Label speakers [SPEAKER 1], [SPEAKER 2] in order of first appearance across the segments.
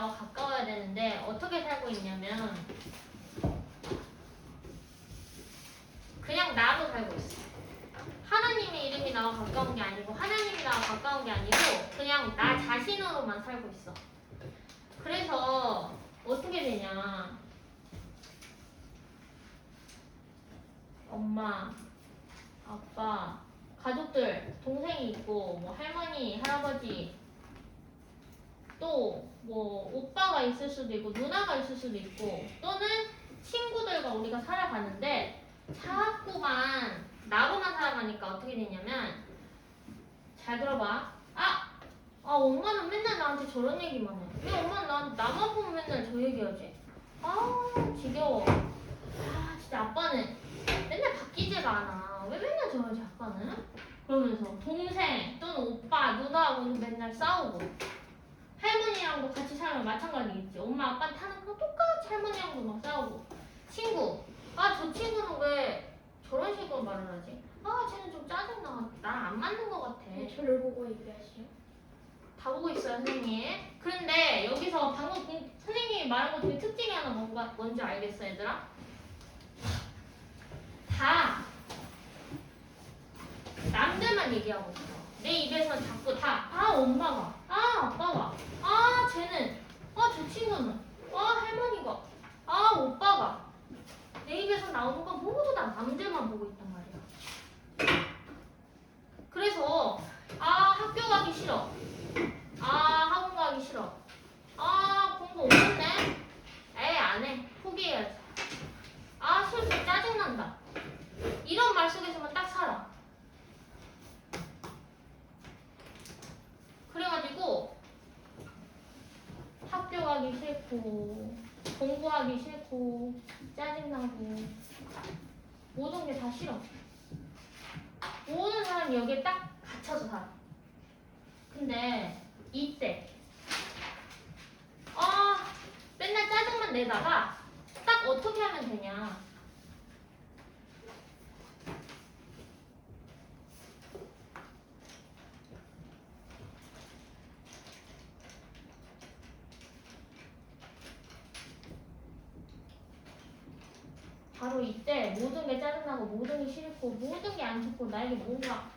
[SPEAKER 1] 나와 가까워야 되는데 어떻게 살고 있냐면 그냥 나로 살고 있어. 하나님의 이름이 나와 가까운 게 아니고 하나님이 나와 가까운 게 아니고 그냥 나 자신으로만 살고 있어. 그래서 어떻게 되냐? 엄마, 아빠, 가족들, 동생이 있고 뭐 할머니, 할아버지 또 뭐 오빠가 있을 수도 있고 누나가 있을 수도 있고 또는 친구들과 우리가 살아가는데 자꾸만 나로만 살아가니까 어떻게 되냐면 잘 들어봐. 아! 아 엄마는 맨날 나한테 저런 얘기만 해왜 엄마는 나한테 나만 보면 맨날 저 얘기하지? 아 지겨워. 아 진짜 아빠는 맨날 바뀌지가 않아. 왜 맨날 저러지 아빠는? 그러면서 동생 또는 오빠 누나하고 맨날 싸우고 할머니랑도 같이 살면 마찬가지겠지. 엄마 아빠 타는 거 똑같이 할머니랑도 막 싸우고. 친구. 아 저 친구는 왜 저런 식으로 말을 하지? 아 쟤는 좀 짜증나. 나랑 안 맞는 것 같아.
[SPEAKER 2] 네, 저를 보고 얘기하시죠.
[SPEAKER 1] 다 보고 있어요 선생님. 그런데 여기서 방금 공- 선생님이 말한 것 중에 특징이 하나 뭔가 뭔지 알겠어 얘들아? 다 남들만 얘기하고 있어. 내 입에선 자꾸 다 아 엄마가 아 아빠가 아 쟤는 아 저 친구는 아 할머니가 아 오빠가 내 입에서 나오는 건 모두 다 남들만 보고 있단 말이야. 그래서 아 학교 가기 싫어. 아 학원 가기 싫어. 아 공부 못했네. 에이 안 해. 포기해야지. 아 슬퍼 짜증난다. 이런 말 속에서만 딱 살아. 그래가지고 학교 가기 싫고 공부하기 싫고 짜증나고 모든 게 다 싫어. 모든 사람이 여기에 딱 갇혀서 살아. 근데 이때 아 맨날 짜증만 내다가 딱 어떻게 하면 되냐? 바로 이때 모든 게 짜증나고 모든 게 싫고 모든 게 안 좋고 나에게 뭔가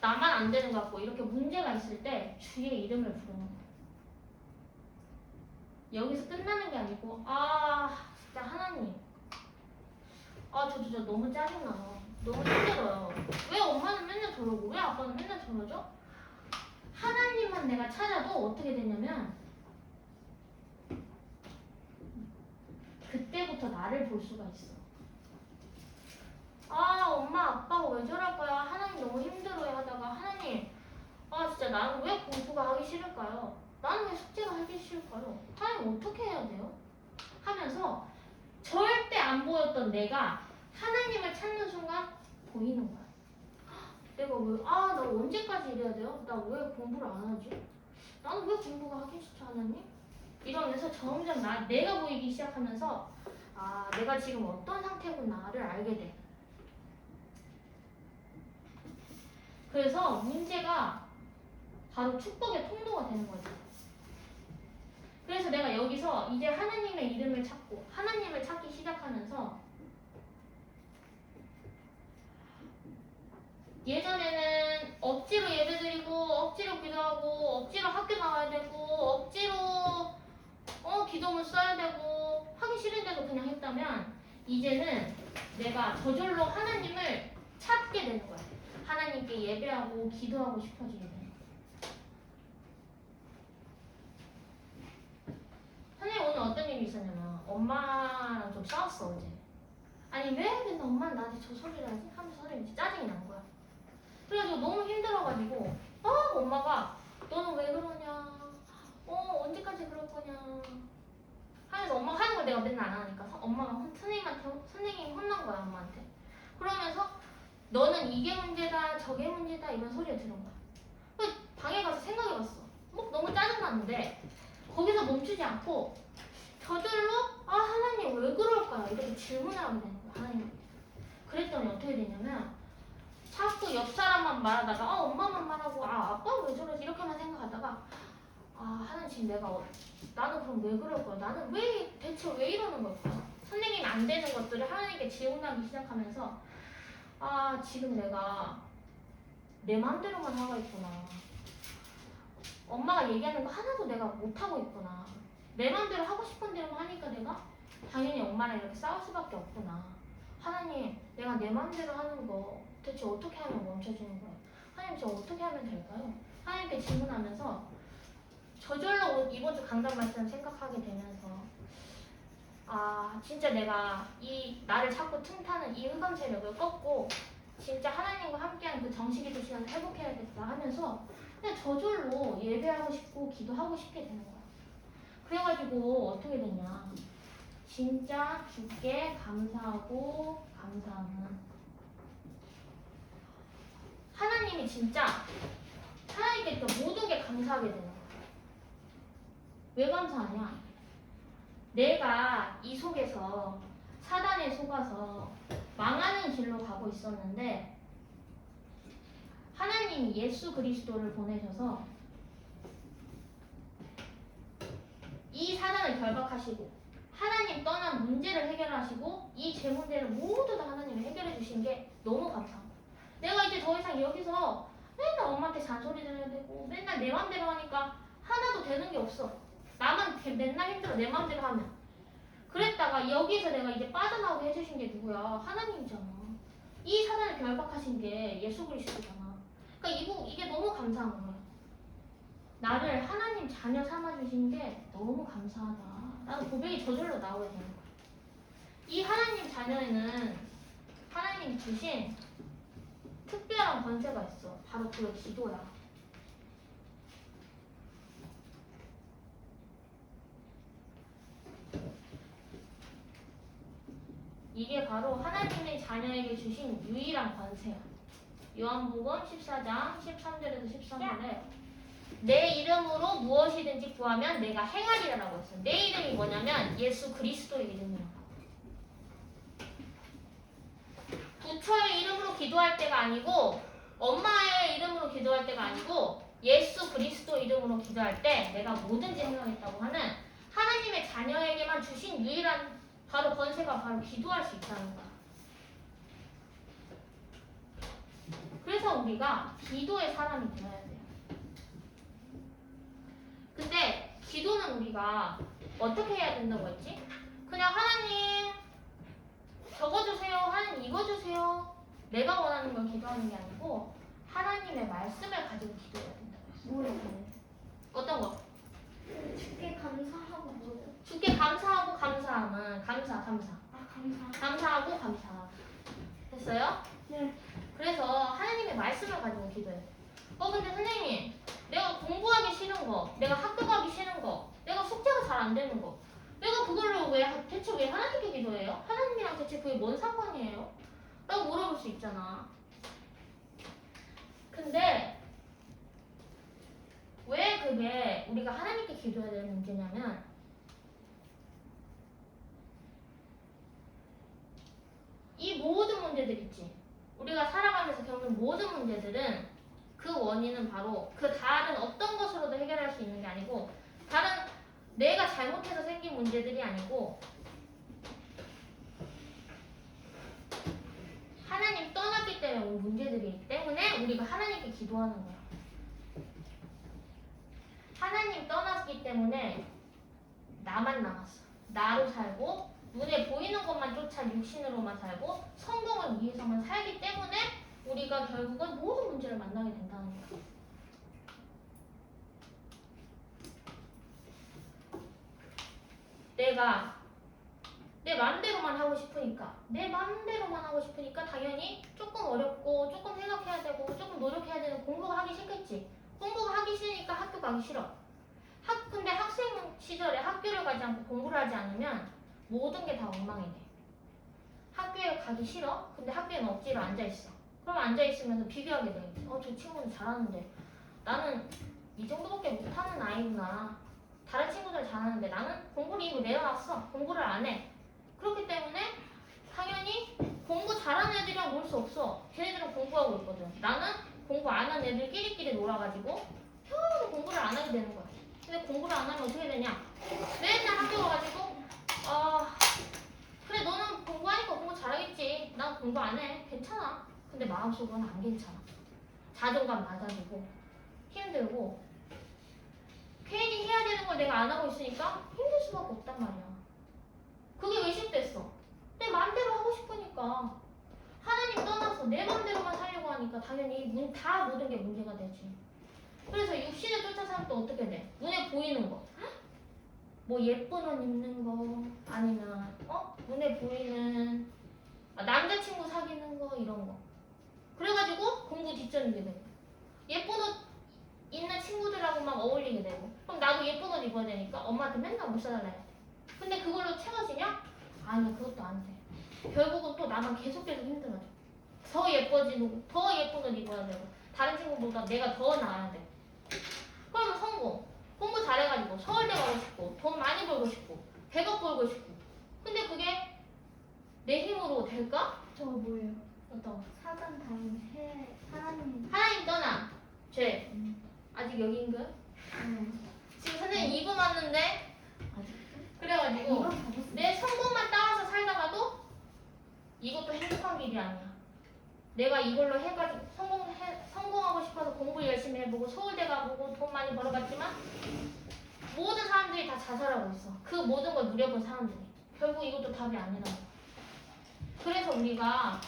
[SPEAKER 1] 나만 안 되는 것 같고 이렇게 문제가 있을 때 주의 이름을 부르는 거야. 여기서 끝나는 게 아니고 아 진짜 하나님 아저 진짜 너무 짜증나요. 너무 힘들어요. 왜 엄마는 맨날 저러고 왜 아빠는 맨날 저러죠? 하나님만 내가 찾아도 어떻게 되냐면 그때부터 나를 볼 수가 있어. 아 엄마 아빠가 왜 저럴까요? 하나님 너무 힘들어요 하다가 하나님 아 진짜 나는 왜 공부가 하기 싫을까요? 나는 왜 숙제가 하기 싫을까요? 하나님 어떻게 해야 돼요? 하면서 절대 안 보였던 내가 하나님을 찾는 순간 보이는 거야. 내가 왜, 아, 나 언제까지 이래야 돼요? 나 왜 공부를 안 하지? 나는 왜 공부가 하기 싫지, 하나님? 이러면서 점점 나, 내가 보이기 시작하면서, 아, 내가 지금 어떤 상태구나를 알게 돼. 그래서 문제가 바로 축복의 통로가 되는 거지. 그래서 내가 여기서 이제 하나님의 이름을 찾고 하나님을 찾기 시작하면서 예전에는 억지로 예배드리고 억지로 기도하고 억지로 학교 나와야 되고 억지로 어 기도문 써야 되고 하기 싫은데도 그냥 했다면 이제는 내가 저절로 하나님을 찾게 되는 거야. 하나님께 예배하고 기도하고 싶어지게 거야. 선생님 오늘 어떤 일이 있었냐면 엄마랑 좀 싸웠어 어제. 아니 왜 맨날 엄마는 나한테 저 소리를 하지? 하면서 선생님이 진짜 짜증이 난 거야. 그래가지고 너무 힘들어가지고 아 엄마가 너는 왜 그러냐 어 언제까지 그럴 거냐 하면서 엄마가 하는 걸 내가 맨날 안 하니까 서- 엄마가 혼- 선생님한테 혼- 선생님이 혼난 거야 엄마한테 그러면서 너는 이게 문제다 저게 문제다 이런 소리를 들은 거야. 그래서 방에 가서 생각해봤어. 뭐 너무 짜증났는데 거기서 멈추지 않고 저절로 아 하나님 왜 그럴까요? 이렇게 질문을 하게 되는 거야 하나님. 그랬더니 어떻게 되냐면 자꾸 옆 사람만 말하다가 아 엄마만 말하고 아 아빠 왜 저러지? 이렇게만 생각하다가 아 하나님 지금 내가 어- 나는 그럼 왜 그럴 거야? 나는 왜 대체 왜 이러는 걸까? 선생님이 안 되는 것들을 하나님께 질문하기 시작하면서 아 지금 내가 내 마음대로만 하고 있구나. 엄마가 얘기하는 거 하나도 내가 못 하고 있구나. 내 마음대로 하고 싶은 대로만 하니까 내가 당연히 엄마랑 이렇게 싸울 수밖에 없구나. 하나님, 내가 내 마음대로 하는 거 대체 어떻게 하면 멈춰주는 거야? 하나님, 저 어떻게 하면 될까요? 하나님께 질문하면서 저절로 이번 주 강단 말씀 생각하게 되면서 아 진짜 내가 이 나를 자꾸 틈타는 이 흑암 세력을 꺾고 진짜 하나님과 함께한 그 정식기도 시간을 회복해야겠다 하면서 그냥 저절로 예배하고 싶고 기도하고 싶게 되는 거야. 그래가지고 어떻게 됐냐? 진짜 주께 감사하고 감사하는 하나님이 진짜 하나님께 그 모든 게 감사하게 되는 거야. 왜 감사하냐? 내가 이 속에서 사단에 속아서 망하는 길로 가고 있었는데 하나님이 예수 그리스도를 보내셔서 이 사단을 결박하시고 하나님 떠난 문제를 해결하시고 이 제 문제를 모두 다 하나님이 해결해 주신 게 너무 거야. 내가 이제 더 이상 여기서 맨날 엄마한테 잔소리 들어야 되고 맨날 내 맘대로 하니까 하나도 되는 게 없어. 개- 맨날 힘들어 내 맘대로 하면. 그랬다가 여기서 내가 이제 빠져나오게 해주신 게 누구야? 하나님이잖아. 이 사단을 결박하신 게 예수 그리스도잖아. 그러니까 이거 이게 너무 감사한 거야. 나를 하나님 자녀 삼아주신 게 너무 감사하다. 나는 고백이 저절로 나오게 되는 거야. 이 하나님 자녀에는 하나님이 주신 특별한 권세가 있어. 바로 그게 기도야. 이게 바로 하나님의 자녀에게 주신 유일한 권세야. 요한복음 14장 13절에서 13절에 내 이름으로 무엇이든지 구하면 내가 행하리라라고 했어. 내 이름이 뭐냐면 예수 그리스도의 이름이야. 부처의 이름으로 기도할 때가 아니고 엄마의 이름으로 기도할 때가 아니고 예수 그리스도 이름으로 기도할 때 내가 뭐든지 행하겠다고 하는 하나님의 자녀에게만 주신 유일한 바로 권세가 바로 기도할 수 있다는 거야. 그래서 우리가 기도의 사람이 되어야 돼요. 근데 기도는 우리가 어떻게 해야 된다고 했지? 그냥 하나님 저거 주세요. 하나님 이거 주세요. 내가 원하는 걸 기도하는 게 아니고 하나님의 말씀을 가지고 기도해야 된다고 했어.
[SPEAKER 2] 뭐라고?
[SPEAKER 1] 어떤 거?
[SPEAKER 2] 주께 감사하고 뭐요?
[SPEAKER 1] 주께 감사하고 감사함은 감사 감사
[SPEAKER 2] 아 감사.
[SPEAKER 1] 감사하고 감사 됐어요?
[SPEAKER 2] 네.
[SPEAKER 1] 그래서 하나님의 말씀을 가지고 기도해. 어 근데 선생님 내가 공부하기 싫은 거, 내가 학교 가기 싫은 거, 내가 숙제가 잘 안 되는 거, 내가 그걸로 왜 하- 대체 왜 하나님께 기도해요? 하나님이랑 대체 그게 뭔 상관이에요? 라고 물어볼 수 있잖아. 근데 왜 그게 우리가 하나님께 기도해야 되는 문제냐면 이 모든 문제들 있지. 우리가 살아가면서 겪는 모든 문제들은 그 원인은 바로 그 다른 어떤 것으로도 해결할 수 있는 게 아니고 다른 내가 잘못해서 생긴 문제들이 아니고 하나님 떠났기 때문에 온 문제들이기 때문에 우리가 하나님께 기도하는 거야. 하나님 떠났기 때문에 나만 남았어. 나로 살고 눈에 보이는 것만 쫓아 육신으로만 살고 성공을 위해서만 살기 때문에 우리가 결국은 모든 문제를 만나게 된다는 거야. 내가 내 맘대로만 하고 싶으니까 내 맘대로만 하고 싶으니까 당연히 조금 어렵고 조금 생각해야 되고 조금 노력해야 되는 공부가 하기 싫겠지. 공부가 하기 싫으니까 학교 가기 싫어. 학 근데 학생 시절에 학교를 가지 않고 공부를 하지 않으면 모든 게 다 엉망이 돼. 학교에 가기 싫어? 근데 학교에는 억지로 앉아 있어. 그럼 앉아 있으면서 비교하게 돼. 어, 저 친구는 잘하는데 나는 이 정도밖에 못하는 아이구나. 다른 친구들 잘하는데 나는 공부를 이미 내려놨어. 공부를 안 해. 그렇기 때문에 당연히 공부 잘하는 애들이랑 놀 수 없어. 걔네들은 공부하고 있거든. 나는 공부 안 하는 애들끼리끼리 놀아가지고 평생 공부를 안 하게 되는 거야. 근데 공부를 안 하면 어떻게 되냐? 맨날 학교 가가지고 아 그래 너는 공부하니까 공부 잘하겠지. 난 공부 안 해. 괜찮아. 근데 마음속으로는 안 괜찮아. 자존감 낮아지고 힘들고 괜히 해야 되는 걸 내가 안 하고 있으니까 힘들 수밖에 없단 말이야. 그게 왜 쉽댔어? 내 마음대로 하고 싶으니까 하나님 떠나서 내 마음대로만 살려고 하니까 당연히 문, 다 모든 게 문제가 되지. 그래서 육신을 쫓아 살면 또 어떻게 돼? 눈에 보이는 거. 뭐 예쁜 옷 입는 거 아니면 어 눈에 보이는 아, 남자친구 사귀는 거 이런 거. 그래가지고 공부 뒷전이게 되고 예쁜 옷 있는 친구들하고 막 어울리게 되고 그럼 나도 예쁜 옷 입어야 되니까 엄마한테 맨날 옷 사달라 해. 근데 그걸로 채워지냐? 아니야 그것도 안 돼. 결국은 또 나만 계속 계속 힘들어져. 더 예뻐지고 더 예쁜 옷 입어야 되고 다른 친구보다 내가 더 나아야 돼. 그러면 성공. 공부 잘해가지고 서울대 가고 싶고 돈 많이 벌고 싶고 100억 벌고 싶고 근데 그게 내 힘으로 될까?
[SPEAKER 2] 저거 뭐예요?
[SPEAKER 1] 어떤 거?
[SPEAKER 2] 사단 다음 해 하나님
[SPEAKER 1] 하나님 떠나 죄 아직 여기인가?
[SPEAKER 2] 음.
[SPEAKER 1] 지금 선생님 2부 맞는데 그래가지고
[SPEAKER 2] 이거 잡았어.
[SPEAKER 1] 내 성공만 따라서 살다가도 이것도 행복한 길이 아니야. 내가 이걸로 해가지고 성공해, 성공하고 싶어서 공부 열심히 해보고 서울대 가보고 돈 많이 벌어봤지만 모든 사람들이 다 자살하고 있어. 그 모든 걸 누려본 사람들이. 결국 이것도 답이 아니라고. 그래서 우리가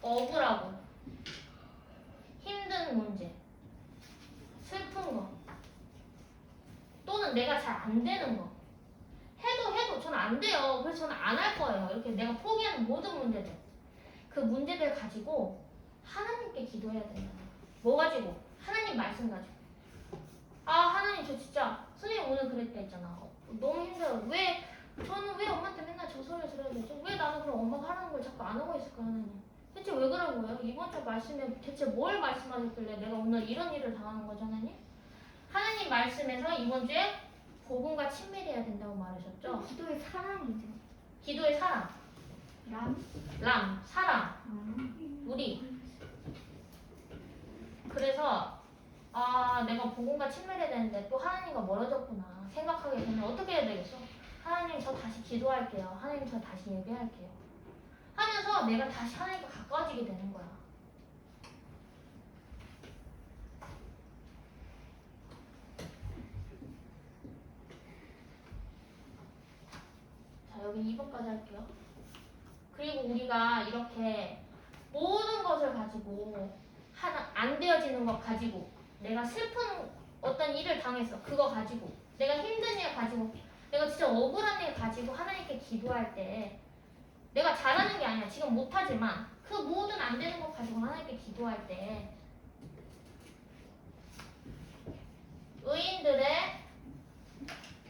[SPEAKER 1] 억울하고 힘든 문제 슬픈 거 또는 내가 잘 안 되는 거 해도 해도 저는 안 돼요 그래서 저는 안 할 거예요 이렇게 내가 포기하는 모든 문제들 그 문제들 가지고 하나님께 기도해야 된다. 뭐 가지고? 하나님 말씀 가지고. 아 하나님 저 진짜 선생님 오늘 그랬다 했잖아. 어, 너무 힘들어. 왜 저는 왜 엄마한테 맨날 저 소리를 들어야 되지? 왜 나는 그럼 엄마가 하라는 걸 자꾸 안 하고 있을까 하나님? 대체 왜 그런 거예요? 이번 주 말씀에 대체 뭘 말씀하셨길래 내가 오늘 이런 일을 당하는 거죠 하나님? 하나님 말씀에서 이번 주에 복음과 친밀해야 된다고 말하셨죠.
[SPEAKER 2] 기도의 사랑이죠.
[SPEAKER 1] 기도의 사랑,
[SPEAKER 2] 람.
[SPEAKER 1] 람, 사랑,
[SPEAKER 2] 아.
[SPEAKER 1] 우리. 그래서 아 내가 복음과 친밀해야 되는데 또 하나님과 멀어졌구나 생각하게 되면 어떻게 해야 되겠어? 하나님 저 다시 기도할게요. 하나님 저 다시 예배할게요. 하면서 내가 다시 하나님과 가까워지게 되는 거야. 자, 여기 2번까지 할게요. 우리가 이렇게 모든 것을 가지고 하나 안 되어지는 것 가지고 내가 슬픈 어떤 일을 당했어. 그거 가지고 내가 힘든 일 가지고 내가 진짜 억울한 일 가지고 하나님께 기도할 때 내가 잘하는 게 아니야. 지금 못하지만 그 모든 안 되는 것 가지고 하나님께 기도할 때 의인들의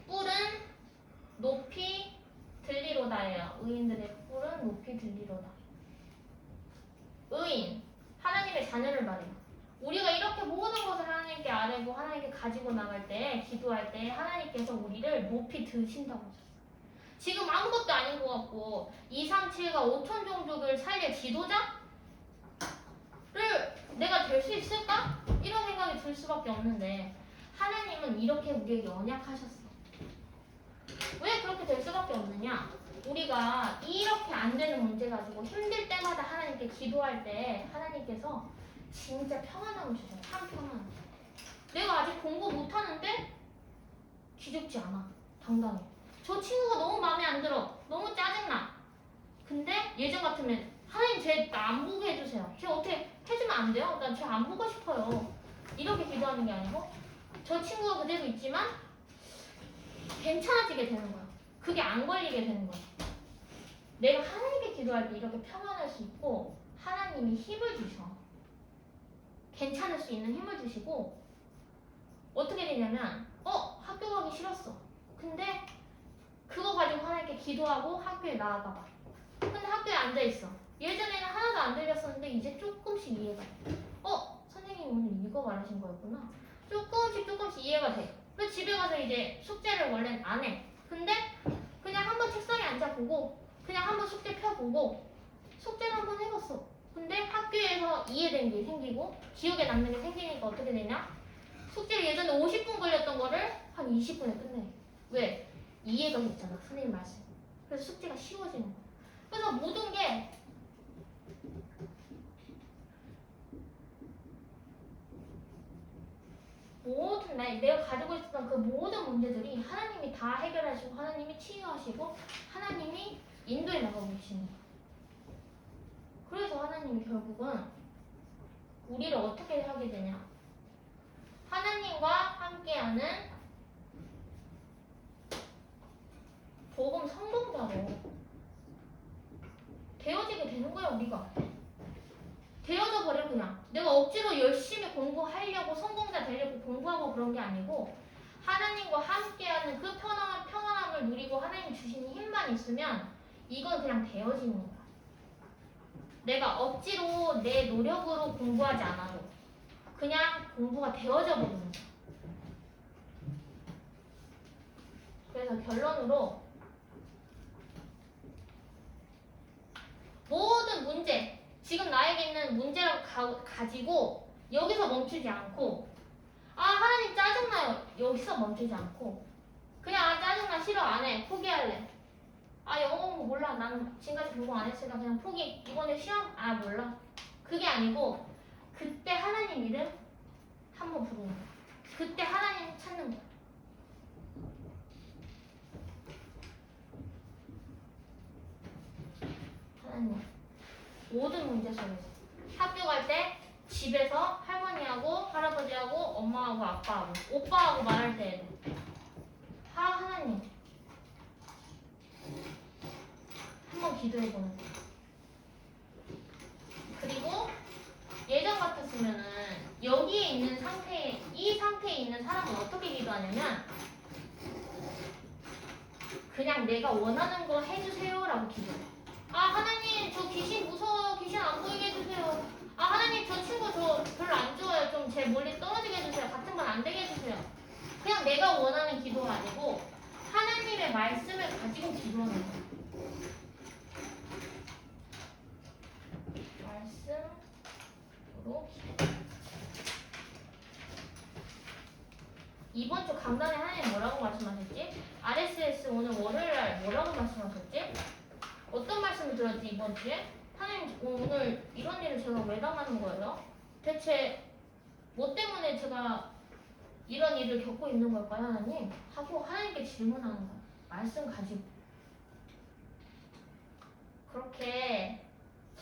[SPEAKER 1] 뿔은 높이 들리로다예요. 의인들의 뿔은 높이 들리로다. 의인, 하나님의 자녀를 말해요. 우리가 이렇게 모든 것을 하나님께 아뢰고 하나님께 가지고 나갈 때, 기도할 때 하나님께서 우리를 높이 드신다고 하셨어요. 지금 아무것도 아닌 것 같고 2, 3, 7과 5천 종족을 살릴 지도자를 내가 될 수 있을까? 이런 생각이 들 수밖에 없는데 하나님은 이렇게 우리에게 언약하셨어. 왜 그렇게 될 수밖에 없느냐? 우리가 이렇게 안 되는 문제 가지고 힘들 때마다 하나님께 기도할 때 하나님께서 진짜 평안함을 주셔요. 참 평안. 내가 아직 공부 못하는데 기죽지 않아. 당당해. 저 친구가 너무 마음에 안 들어. 너무 짜증나. 근데 예전 같으면 하나님 쟤나안 보게 해주세요. 쟤 어떻게 해주면 안 돼요? 난쟤안 보고 싶어요. 이렇게 기도하는 게 아니고 저 친구가 그대로 있지만 괜찮아지게 되는 거야. 그게 안 걸리게 되는 거야. 내가 하나님께 기도할 때 이렇게 평안할 수 있고 하나님이 힘을 주셔. 괜찮을 수 있는 힘을 주시고 어떻게 되냐면 어 학교 가기 싫었어. 근데 그거 가지고 하나님께 기도하고 학교에 나아가 봐. 근데 학교에 앉아 있어. 예전에는 하나도 안 들렸었는데 이제 조금씩 이해가 돼. 어 선생님 오늘 이거 말하신 거였구나. 조금씩 조금씩 이해가 돼. 근데 집에 가서 이제 숙제를 원래는 안 해. 근데 그냥 한번 책상에 앉아보고 그냥 한번 숙제 펴보고 숙제를 한번 해봤어. 근데 학교에서 이해된 게 생기고 기억에 남는 게 생기니까 어떻게 되냐? 숙제를 예전에 50분 걸렸던 거를 한 20분에 끝내. 왜? 이해가 됐잖아. 선생님 말씀. 그래서 숙제가 쉬워지는 거야. 그래서 모든 게 모든 나 내가 가지고 있었던 그 모든 문제들이 하나님이 다 해결하시고 하나님이 치유하시고 하나님이 인도해 나가고 계시는 거야. 그래서 하나님이 결국은 우리를 어떻게 하게 되냐? 하나님과 함께하는 복음 성공자로 되어지게 되는 거야 우리가. 되어져 버려 그냥. 내가 억지로 열심히 공부하려고 성공자 되려고 공부하고 그런 게 아니고 하나님과 함께하는 그 편안한 평안함을 누리고 하나님 주시는 힘만 있으면 이건 그냥 되어지는 거야. 내가 억지로 내 노력으로 공부하지 않아도 그냥 공부가 되어져 버리는 거야. 그래서 결론으로 모든 문제 지금 나에게 있는 문제를 가, 가지고 여기서 멈추지 않고 아 하나님 짜증나요. 여기서 멈추지 않고. 그냥 아 짜증나. 싫어. 안해. 포기할래. 아 영어 공부 몰라. 나는 지금까지 공부 안 했으니까 그냥 포기. 이번에 시험? 아 몰라. 그게 아니고 그때 하나님 이름 한번 부르는 거야. 그때 하나님 찾는 거야. 하나님 모든 문제 속에서 학교 갈 때 집에서 할머니하고 할아버지하고 엄마하고 아빠하고 오빠하고 말할 때 하, 하나님 한번 기도해 보는 거야. 그리고 예전 같았으면은 여기에 있는 상태에 이 상태에 있는 사람은 어떻게 기도하냐면 그냥 내가 원하는 거 해주세요라고 기도해. 아 하나님 저 귀신 무서워요. 귀신 안 보이게 해주세요. 아 하나님 저 친구 저 별로 안 좋아요. 좀 제 멀리 떨어지게 해주세요. 같은 건 안 되게 해주세요. 그냥 내가 원하는 기도가 아니고 하나님의 말씀을 가지고 기도하는 거야 말씀으로 기도 이번 주 강단에 하나님 뭐라고 말씀하셨지? RSS 오늘 월요일 날 뭐라고 말씀하셨지? 어떤 말씀을 들었지 이번 주에? 하나님 오늘 이런 일을 제가 왜 당하는 거예요? 대체 뭐 때문에 제가 이런 일을 겪고 있는 걸까요 하나님? 하고 하나님께 질문하는 거예요 말씀 가지고 그렇게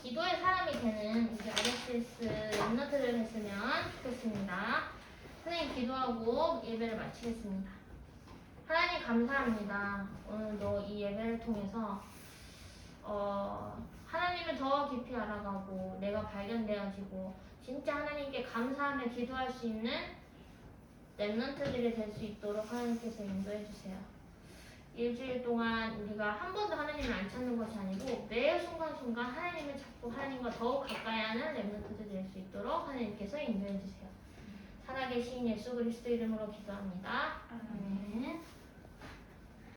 [SPEAKER 1] 기도의 사람이 되는 우리 RSS 랩너트를 했으면 좋겠습니다 하나님 기도하고 예배를 마치겠습니다 하나님 감사합니다 오늘도 이 예배를 통해서 어, 하나님을 더 깊이 알아가고 내가 발견되어지고 진짜 하나님께 감사하며 기도할 수 있는 랩런트들이 될 수 있도록 하나님께서 인도해 주세요. 일주일 동안 우리가 한 번도 하나님을 안 찾는 것이 아니고 매 순간순간 하나님을 찾고 하나님과 더욱 가까이 하는 랩런트들 될수 있도록 하나님께서 인도해 주세요. 살아계신 예수 그리스도 이름으로 기도합니다. 아멘.